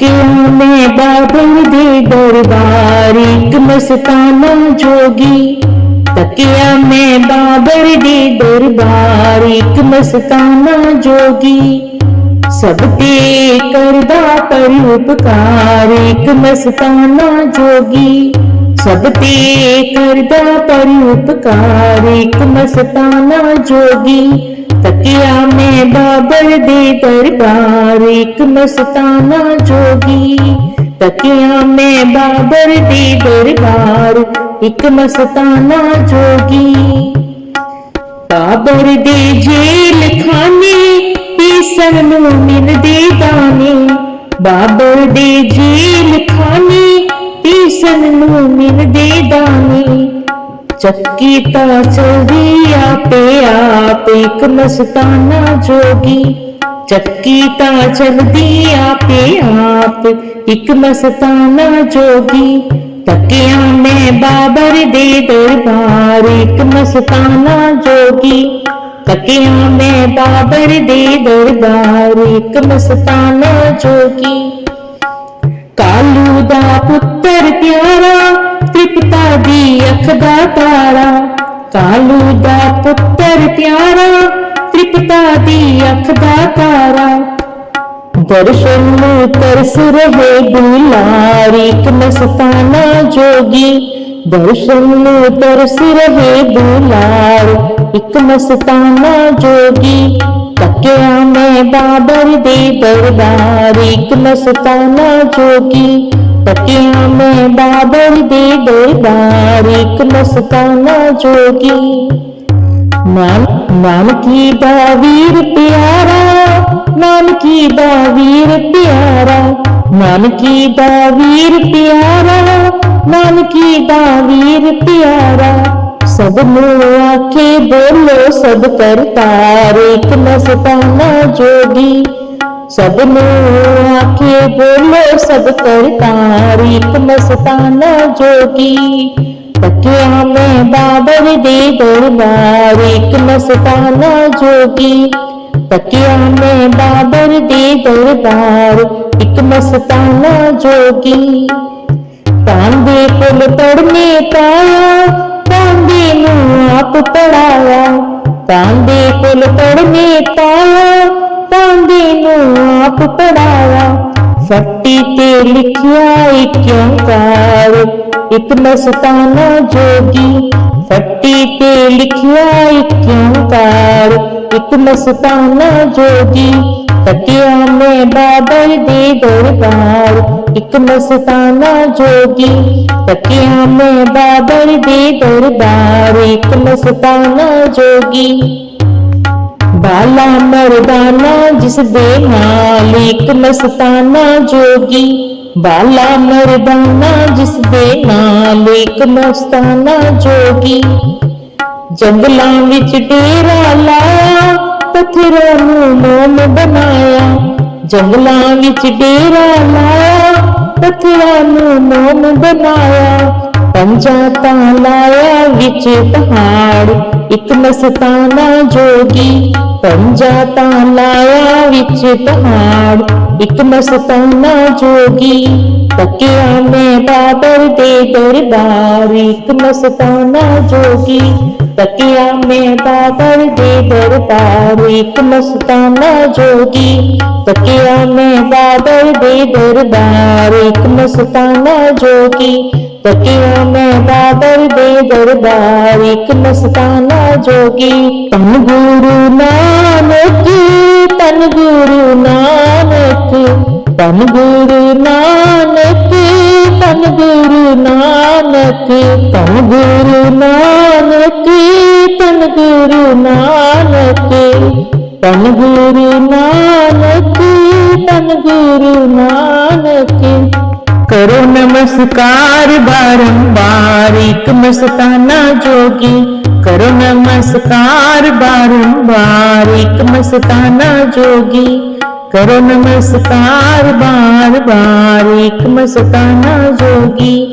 क्यों मैं बाबर दे दरबार एक मस्ताना जोगी तकिया मैं बाबर दे दरबार एक मस्ताना जोगी ਸਭ ਤੇ ਕਰਦਾ ਪਰਉਪਕਾਰ ਇੱਕ ਮਸਤਾਨਾ ਜੋਗੀ। ਸਭ ਤੇ ਕਰਦਾ ਪਰਉਪਕਾਰ ਇੱਕ ਮਸਤਾਨਾ ਜੋਗੀ। ਤਕਿਆ ਮੈਂ ਬਾਬਰ ਦੇ ਦਰਬਾਰ ਇੱਕ ਮਸਤਾਨਾ ਜੋਗੀ। ਤਕਿਆ ਮੈਂ ਬਾਬਰ ਦੇ ਦਰਬਾਰ ਇੱਕ ਮਸਤਾਨਾ ਜੋਗੀ। ਬਾਬਰ ਦੇ ਜੇਲ ਖਾਨੇ ਪੀਸਣ ਨੂੰ ਮਿਲਦੇ ਦਾਣੇ ਬਾਬਰ ਦੇ ਜੇਲ ਖਾਨੇ ਪੀਸਣ ਨੂੰ ਮਿਲਦੇ ਦਾਣੇ ਚੱਕੀ ਤਾਂ ਚਲਦੀ ਆਪੇ ਆਪ ਇੱਕ ਮਸਤਾਨਾ ਜੋਗੀ। ਚੱਕੀ ਤਾਂ ਚਲਦੀ ਆਪੇ ਆਪ ਇੱਕ ਮਸਤਾਨਾ ਜੋਗੀ। ਤੱਕਿਆ ਮੈਂ ਬਾਬਰ ਦੇ ਦਰਬਾਰ ਇੱਕ ਮਸਤਾਨਾ ਜੋਗੀ। ਤੱਕਿਆ ਮੈਂ ਬਾਬਰ ਦੇ ਦਰਬਾਰ ਇੱਕ ਮਸਤਾਨਾ ਜੋਗੀ। ਕਾਲੂ ਦਾ ਪੁੱਤਰ ਪਿਆਰਾ, ਤ੍ਰਿਪਤਾ ਦੀ ਅੱਖ ਤਾਰਾ, ਕਾਲੂ ਦਾ ਪੁੱਤਰ ਪਿਆਰਾ, ਤ੍ਰਿਪਤਾ ਦੀ ਅੱਖ ਦਾ ਤਾਰਾ। ਦਰਸ਼ਨ ਨੂੰ ਤਰਸ ਰਹੇ ਦੁਲਾਰ ਇੱਕ ਮਸਤਾਨਾ ਜੋਗੀ। ਦਰਸ਼ਨ ਨੂੰ ਤਰਸ ਰਹੇ ਦੁਲਾਰ ਇੱਕ ਮਸਤਾਨਾ ਜੋਗੀ। ਤੱਕਿਆ ਮੈਂ ਬਾਬਰ ਦੇ ਦਰਬਾਰ, ਇੱਕ ਮਸਤਾਨਾ ਜੋਗੀ। ਤੱਕਿਆ ਮੈਂ ਬਾਬਰ ਦੇ ਦਰਬਾਰ, ਇੱਕ ਮਸਤਾਨਾ ਜੋਗੀ। ਨਾਮ ਨਾਨਕੀ ਦਾ ਵੀਰ ਪਿਆਰਾ, ਨਾਨਕੀ ਦਾ ਵੀਰ ਪਿਆਰਾ, ਨਾਨਕੀ ਦਾ ਵੀਰ ਪਿਆਰਾ, ਨਾਨਕੀ ਦਾ ਵੀਰ ਪਿਆਰਾ। ਸਭ ਨੂੰ ਆਖੇ ਬੋਲੋ, ਸਭ ਕਰਤਾਰ, ਇੱਕ ਮਸਤਾਨਾ ਜੋਗੀ। ਸਭ ਨੂੰ ਆਖੇ ਬੋਲੋ ਸਭ ਕਰਤਾਰ ਇੱਕ ਮਸਤਾਨਾ ਜੋਗੀ। ਤਕਿਆ ਮੈਂ ਬਾਬਰ ਦੇ ਦਰਬਾਰ ਇੱਕ ਮਸਤਾਨਾ ਜੋਗੀ। ਤਕਿਆ ਮੈਂ ਬਾਬਰ ਦੇ ਦਰਬਾਰ ਇੱਕ ਮਸਤਾਨਾ ਜੋਗੀ। ਤਾਂਦੇ ਪੁੱਲ ਪੜਨੇ ਪਾਇਆ ਆਪ ਪੜਾਇਆ। ਫੱਟੀ ਤੇ ਲਿਖਿਆ ਇੱਕ ਓੰਕਾਰ ਇੱਕ ਮਸਤਾਨਾ ਜੋਗੀ। ਫੱਟੀ ਤੇ ਲਿਖਿਆ ਇੱਕ ਓੰਕਾਰ ਇੱਕ ਮਸਤਾਨਾ ਜੋਗੀ। ਕਟਿਆ ਮੈਂ ਬਾਬਰ ਦੇ ਦਰਬਾਰ। ਇੱਕ ਮਸਤਾਨਾ ਜੋਗੀ। ਕਟਿਆ ਮੈਂ ਬਾਬਰ ਦੇ ਦਰਬਾਰ। ਇੱਕ ਮਸਤਾਨਾ ਜੋਗੀ। ਬਾਲਾ ਮਰਦਾਨਾ, ਜਿਸ ਦੇ ਨਾਲ ਇੱਕ ਮਸਤਾਨਾ ਜੋਗੀ। ਬਾਲਾ ਮਰਦਾਨਾ, ਜਿਸ ਦੇ ਨਾਲ ਇੱਕ ਮਸਤਾਨਾ ਜੋਗੀ। ਜੰਗਲਾਂ ਵਿੱਚ ਡੇਰਾ ਲਾਇਆ, ਪੱਥਰਾਂ ਨੂੰ ਮੋਮ ਬਣਾਇਆ। ਜੰਗਲਾਂ ਵਿੱਚ ਡੇਰਾ ਲਾਇਆ, ਪੱਥਰਾਂ ਨੂੰ ਮੋਮ ਬਣਾਇਆ। ਪੰਜਾਂ ਤਾਂ ਲਾਇਆ ਵਿੱਚ ਪਹਾੜ, ਇੱਕ ਮਸਤਾਨਾ ਜੋਗੀ। ਪੰਜਾਂ ਤਾਂ ਲਾਇਆ ਵਿੱਚ ਪਹਾੜ, ਇੱਕ ਮਸਤਾਨਾ ਜੋਗੀ ਤਕਿਆ ਮੈਂ ਬਾਬਰ ਦੇ ਦਰਬਾਰ, ਇੱਕ ਮਸਤਾਨਾ ਜੋਗੀ ਤਕਿਆ ਮੈਂ ਬਾਬਰ ਦੇ ਦਰਬਾਰ, ਇੱਕ ਮਸਤਾਨਾ ਜੋਗੀ ਤਕਿਆ ਮੈਂ ਬਾਬਰ ਦੇ ਦਰਬਾਰ, ਇੱਕ ਮਸਤਾਨਾ ਜੋਗੀ ਤਕਿਆ ਮੈਂ ਬਾਬਰ ਦੇ ਦਰਬਾਰ ਇੱਕ ਮਸਤਾਨਾ ਜੋਗੀ। ਤਨ ਗੁਰੂ ਨਾਨਕ ਤਨ ਗੁਰੂ ਨਾਨਕ ਤਨ ਗੁਰੂ ਨਾਨਕ ਤਨ ਗੁਰੂ ਨਾਨਕ ਤਨ ਗੁਰੂ ਨਾਨਕ ਤਨ ਗੁਰੂ ਨਾਨਕ ਤਨ ਗੁਰੂ ਨਾਨਕ ਤਨ ਗੁਰੂ ਨਾਨਕ। करो नमस्कार बारंबार एक मस्ताना जोगी। करो नमस्कार बारंबार एक मस्ताना जोगी। करो नमस्कार बार बार एक मस्ताना जोगी।